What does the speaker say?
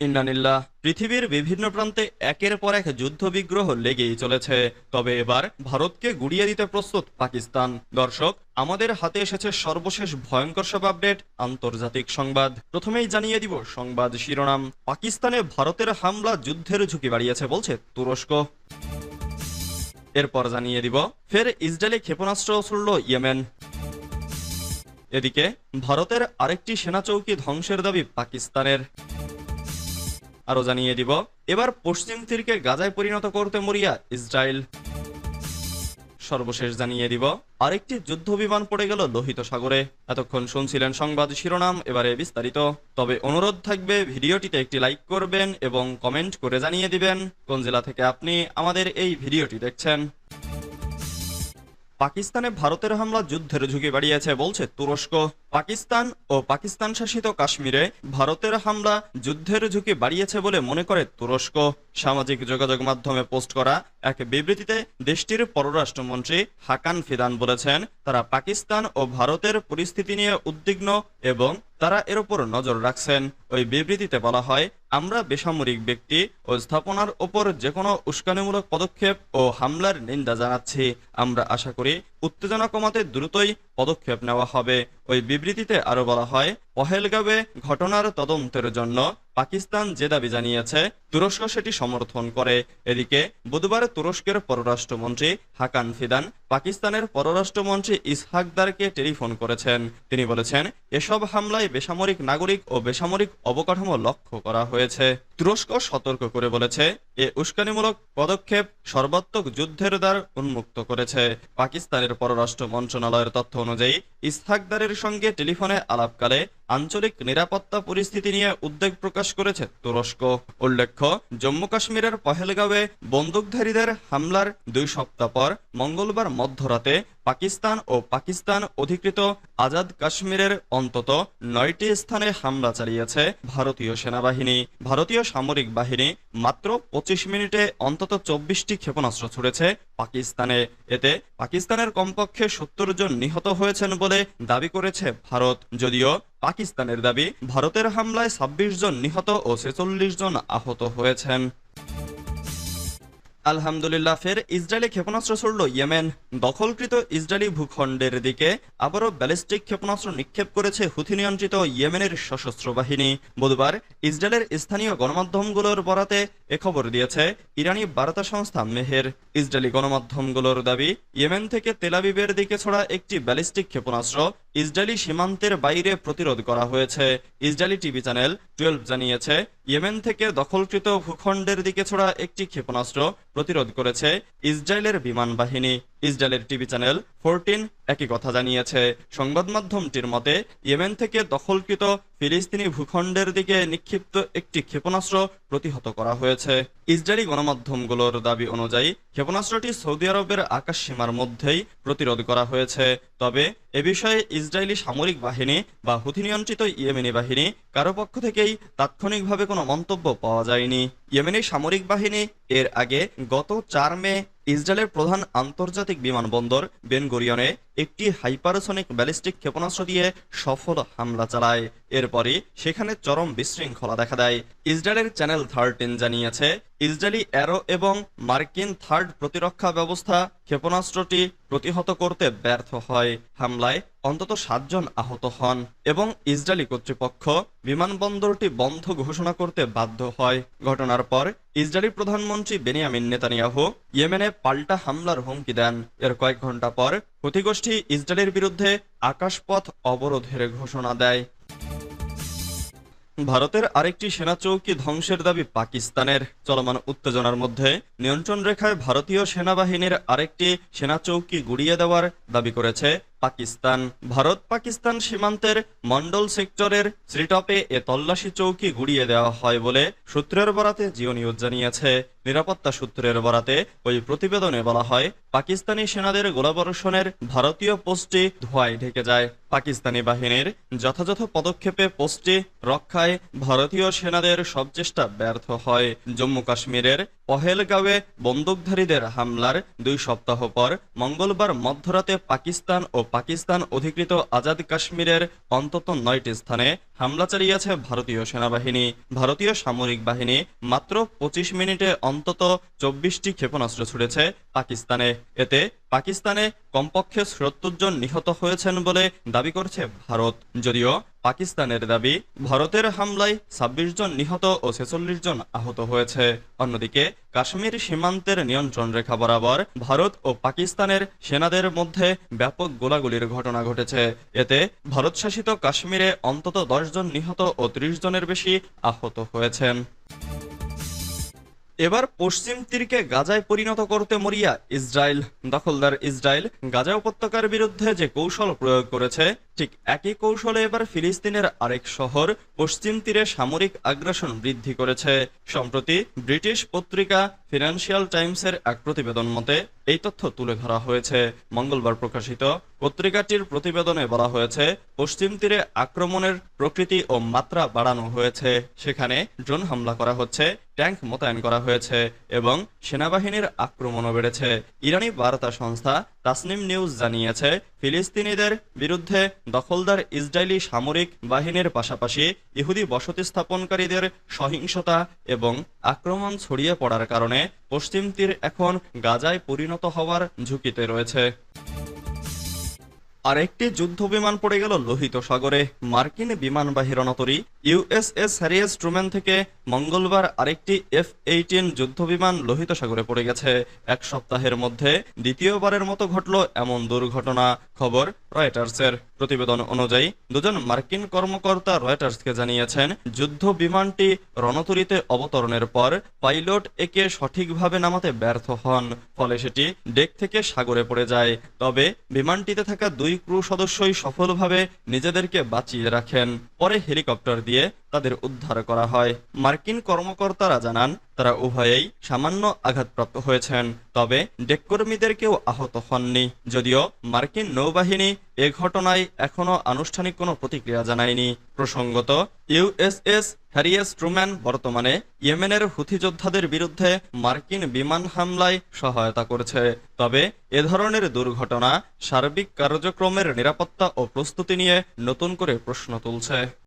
ইন্নানিল্লাহ পৃথিবীর বিভিন্ন প্রান্তে একের পর এক যুদ্ধ বিগ্রহ লেগেই চলেছে। তবে এবার ভারতকে গুড়িয়ে দিতে প্রস্তুত পাকিস্তান। দর্শক, আমাদের হাতে এসেছে সর্বশেষ ভয়ঙ্কর সব আপডেট, আন্তর্জাতিক সংবাদ। প্রথমেই জানিয়ে দিব সংবাদ শিরোনাম। পাকিস্তানে ভারতের হামলা যুদ্ধের ঝুঁকি বাড়িয়েছে বলছে তুরস্ক। এরপর জানিয়ে দিব, ফের ইসরায়েলে ক্ষেপণাস্ত্র ছুড়ল ইয়েমেন। এদিকে, ভারতের আরেকটি সেনা চৌকি ধ্বংসের দাবি পাকিস্তানের। আরও জানিয়ে দিব। এবার পশ্চিম তীরকে গাজায় পরিণত করতে মরিয়া ইসরায়েল। সর্বশেষ জানিয়ে দিব, আরেকটি যুদ্ধ বিমান পড়ে গেল লোহিত সাগরে। এতক্ষণ শুনছিলেন সংবাদ শিরোনাম, এবারে বিস্তারিত। তবে অনুরোধ থাকবে, ভিডিওটিতে একটি লাইক করবেন এবং কমেন্ট করে জানিয়ে দিবেন কোন জেলা থেকে আপনি আমাদের এই ভিডিওটি দেখছেন। পাকিস্তানে ভারতের হামলা যুদ্ধের ঝুঁকি বাড়িয়েছে বলছে তুরস্ক। পাকিস্তান ও পাকিস্তান শাসিত কাশ্মীরে ভারতের হামলা যুদ্ধের ঝুঁকি বাড়িয়েছে বলে মনে করে তুরস্ক। সামাজিক যোগাযোগ মাধ্যমে পোস্ট করা এক বিবৃতিতে দেশটির পররাষ্ট্রমন্ত্রী হাকান ফিদান বলেছেন, তারা পাকিস্তান ও ভারতের পরিস্থিতি নিয়ে উদ্বিগ্ন এবং তারা এর উপর নজর রাখছেন। ওই বিবৃতিতে বলা হয়, আমরা বেসামরিক ব্যক্তি ও স্থাপনার ওপর যে কোনো উস্কানিমূলক পদক্ষেপ ও হামলার নিন্দা জানাচ্ছি। আমরা আশা করি, উত্তেজনা কমাতে দ্রুতই পদক্ষেপ নেওয়া হবে। ওই বিবৃতিতে আরও বলা হয়, পহেলগাঁওয়ে ঘটনার তদন্তের জন্য পাকিস্তান যে দাবি জানিয়েছে। তুরস্ক সেটি সমর্থন করে। এদিকে বুধবার তুরস্কের পররাষ্ট্রমন্ত্রী হাকান ফিদান পাকিস্তানের পররাষ্ট্রমন্ত্রী ইসহাকদারকে টেলিফোন করেছেন। তিনি বলেছেন, এসব হামলায় বেসামরিক নাগরিক ও বেসামরিক অবকাঠামো লক্ষ্য করা হয়েছে। তুরস্ক সতর্ক করে বলেছে, এ উস্কানিমূলক পদক্ষেপ সর্বাত্মক যুদ্ধের দ্বার উন্মুক্ত করেছে। পাকিস্তানের পররাষ্ট্র মন্ত্রণালয়ের তথ্য অনুযায়ী ইসহাকদারের সঙ্গে টেলিফোনে আলাপকালে আঞ্চলিক নিরাপত্তা পরিস্থিতি নিয়ে উদ্বেগ প্রকাশ করেছে তুরস্ক। উল্লেখ্য জম্মু কাশ্মীরের পহেলগাঁওয়ে বন্দুকধারীদের হামলার দুই সপ্তাহ পর মঙ্গলবার মধ্যরাতে পাকিস্তান ও পাকিস্তান অধিকৃত আজাদ কাশ্মীরের অন্তত নয়টি স্থানে হামলা চালিয়েছে ভারতীয় সেনাবাহিনী। ভারতীয় সামরিক বাহিনী মাত্র পঁচিশ মিনিটে অন্তত চব্বিশটি ক্ষেপণাস্ত্র ছুড়েছে পাকিস্তানে। এতে পাকিস্তানের কমপক্ষে সত্তর জন নিহত হয়েছেন বলে দাবি করেছে ভারত। যদিও পাকিস্তানের দাবি, ভারতের হামলায় ছাব্বিশ জন নিহত ও ছেচল্লিশ জন আহত হয়েছেন। আলহামদুলিল্লাহ, ফের ইসরায়েলি ক্ষেপণাস্ত্র ছড়ল ইয়েমেন। দখলকৃত ইসরায়েলি ভূখণ্ডের দিকে আবারও ব্যালিস্টিক ক্ষেপণাস্ত্র নিক্ষেপ করেছে হুথি নিয়ন্ত্রিত ইয়েমেনের সশস্ত্র বাহিনী। বুধবার ইসরায়েলের স্থানীয় গণমাধ্যমগুলোর বরাতে এ খবর দিয়েছে, ইরানি বার্তা সংস্থা মেহের। ইসরায়েলি গণমাধ্যমগুলোর দাবি, ইয়েমেন থেকে তেলাবিবের দিকে ছড়া একটি ব্যালিস্টিক ক্ষেপণাস্ত্র ইসরায়েলি সীমান্তের বাইরে প্রতিরোধ করা হয়েছে। ইসরায়েলি টিভি চ্যানেল টুয়েলভ জানিয়েছে, ইয়েমেন থেকে দখলকৃত ভূখণ্ডের দিকে ছড়া একটি ক্ষেপণাস্ত্র প্রতিরোধ করেছে ইসরায়েলের বিমান বাহিনী। ইসরায়েলের টিভি চ্যানেল ফোরটিন একই কথা জানিয়েছে। সংবাদ মাধ্যমটির মতে, ইয়েমেন থেকে দখলকৃত ফিলিস্তিনি ভূখণ্ডের দিকে নিক্ষিপ্ত একটি ক্ষেপণাস্ত্র প্রতিহত করা হয়েছে। ইসরায়েলি গণমাধ্যমগুলোর দাবি অনুযায়ী, ক্ষেপণাস্ত্রটি সৌদি আরবের আকাশ সীমার মধ্যেই প্রতিরোধ করা হয়েছে। তবে এ বিষয়ে ইসরায়েলি সামরিক বাহিনী বা হুথি নিয়ন্ত্রিত ইয়েমেনি বাহিনী কারও পক্ষ থেকেই তাৎক্ষণিকভাবে কোনো মন্তব্য পাওয়া যায়নি। ইয়েমেনি সামরিক বাহিনী এর আগে গত চার মে ইসরায়েলের প্রধান আন্তর্জাতিক বিমানবন্দর বেনগরিয়নে একটি হাইপারসনিক ব্যালিস্টিক ক্ষেপণাস্ত্র দিয়ে সফল হামলা চালায়। এরপরই সেখানে চরম বিশৃঙ্খলা দেখা দেয়। ইসরায়েলের চ্যানেল থার্টিন জানিয়েছে, ইসরায়েলি অ্যারো এবং মার্কিন থার্ড প্রতিরক্ষা ব্যবস্থা ক্ষেপণাস্ত্রটি প্রতিহত করতে ব্যর্থ হয়। হামলায় অন্তত সাতজন আহত হন এবং ইসরায়েলি কর্তৃপক্ষ বিমানবন্দরটি বন্ধ ঘোষণা করতে বাধ্য হয়। ঘটনার পর ইসরায়েলি প্রধানমন্ত্রী বেনিয়ামিন নেতানিয়াহু ইয়েমেনে পাল্টা হামলার হুমকি দেন। এর কয়েক ঘণ্টা পর ক্ষতিগোষ্ঠী ইসরায়েলের বিরুদ্ধে আকাশপথ অবরোধের ঘোষণা দেয়। ভারতের আরেকটি সেনা চৌকি ধ্বংসের দাবি পাকিস্তানের। চলমান উত্তেজনার মধ্যে নিয়ন্ত্রণ রেখায় ভারতীয় সেনাবাহিনীর আরেকটি সেনা চৌকি গুড়িয়ে দেওয়ার দাবি করেছে পাকিস্তান। ভারত পাকিস্তান সীমান্তের মন্ডল সেক্টরের শ্রীটপে এ তল্লাশি চৌকি গুড়িয়ে দেওয়া হয় বলে সূত্রের বরাতে জিও নিউজ জানিয়েছে। নিরাপত্তা সূত্রের বরাতে ওই প্রতিবেদনে বলা হয়, পাকিস্তানি সেনাদের গোলাবর্ষণের ভারতীয় পোস্টে ধোঁয়ায় ঢেকে যায়। পাকিস্তানি বাহিনীর যথাযথ পদক্ষেপে পোস্টে রক্ষায় ভারতীয় সেনাদের সব চেষ্টা ব্যর্থ হয়। জম্মু কাশ্মীরের পহেলগাঁওয়ে বন্দুকধারীদের হামলার দুই সপ্তাহ পর মঙ্গলবার মধ্যরাতে পাকিস্তান ও পাকিস্তান অধিকৃত আজাদ কাশ্মীরের অন্তত নয়টি স্থানে হামলা চালিয়েছে ভারতীয় সেনাবাহিনী। ভারতীয় সামরিক বাহিনী মাত্র পঁচিশ মিনিটে অন্তত চব্বিশটি ক্ষেপণাস্ত্র ছুড়েছে পাকিস্তানে। এতে পাকিস্তানে কমপক্ষে সত্তর জন নিহত হয়েছেন বলে দাবি করছে ভারত। যদিও পাকিস্তানের দাবি, ভারতের হামলায় ছাব্বিশ জন নিহত ও ছেচল্লিশ জন আহত হয়েছে। অন্যদিকে, কাশ্মীর সীমান্তের নিয়ন্ত্রণ রেখা বরাবর ভারত ও পাকিস্তানের সেনাদের মধ্যে ব্যাপক গোলাগুলির ঘটনা ঘটেছে। এতে ভারত শাসিত কাশ্মীরে অন্তত দশ জন নিহত ও ত্রিশ জনের বেশি আহত হয়েছেন। এবার পশ্চিম তীরকে গাজায় পরিণত করতে মরিয়া ইসরায়েল। দখলদার ইসরায়েল গাজা উপত্যকার বিরুদ্ধে যে কৌশল প্রয়োগ করেছে ঠিক একই কৌশলে এবার ফিলিস্তিনের আরেক শহর, পশ্চিম তীরে সামরিক আগ্রাসন বৃদ্ধি করেছে। সম্প্রতি ব্রিটিশ পত্রিকা ফিনান্সিয়াল টাইমসের এক প্রতিবেদন মতে, এই তথ্য তুলে ধরা হয়েছে। মঙ্গলবার প্রকাশিত পত্রিকাটির প্রতিবেদনে বলা হয়েছে, পশ্চিম তীরে আক্রমণের প্রকৃতি ও মাত্রা বাড়ানো হয়েছে। সেখানে ড্রোন হামলা করা হচ্ছে, ট্যাঙ্ক মোতায়েন করা হয়েছে এবং সেনাবাহিনীর আক্রমণও বেড়েছে। ইরানি বার্তা সংস্থা তাসনিম নিউজ জানিয়েছে, ফিলিস্তিনিদের বিরুদ্ধে দখলদার ইসরায়েলি সামরিক বাহিনীর পাশাপাশি ইহুদি বসতি স্থাপনকারীদের সহিংসতা এবং আক্রমণ ছড়িয়ে পড়ার কারণে পশ্চিম তীর এখন গাজায় পরিণত হওয়ার ঝুঁকিতে রয়েছে। আরেকটি যুদ্ধ বিমান পড়ে গেল লোহিত সাগরে। মার্কিন বিমানবাহী রণতরী ইউএসএস হ্যারিয়েস ট্রুম্যান থেকে মঙ্গলবার আরেকটি এফ এইটিন যুদ্ধ বিমান লোহিত সাগরে পড়ে গেছে। এক সপ্তাহের মধ্যে দ্বিতীয়বারের মতো ঘটল এমন দুর্ঘটনা, খবর রয়টার্সের। প্রতিবেদন অনুযায়ী, দুজন মার্কিন কর্মকর্তা রয়টার্সকে জানিয়েছেন যুদ্ধ বিমানটি রণতরীতে অবতরণের পর পাইলট একে সঠিকভাবে নামাতে ব্যর্থ হন, ফলে সেটি ডেক থেকে সাগরে পড়ে যায়। তবে বিমানটিতে থাকা দুই ক্রু সদস্যই সফলভাবে নিজেদেরকে বাঁচিয়ে রাখেন। পরে হেলিকপ্টার দিয়ে তাদের উদ্ধার করা হয়। মার্কিন কর্মকর্তারা জানান, তারা উভয়েই সামান্য আঘাতপ্রাপ্ত হয়েছেন, তবে ডেককর্মীদের কেউ আহত হননি। যদিও মার্কিন নৌবাহিনী এ ঘটনায় এখনও আনুষ্ঠানিক কোনো প্রতিক্রিয়া জানায়নি। প্রসঙ্গত ইউএসএস হ্যারিয়েস ট্রুম্যান বর্তমানে ইয়েমেনের হুথি যোদ্ধাদের বিরুদ্ধে মার্কিন বিমান হামলায় সহায়তা করছে। তবে এ ধরনের দুর্ঘটনা সার্বিক কার্যক্রমের নিরাপত্তা ও প্রস্তুতি নিয়ে নতুন করে প্রশ্ন তুলছে।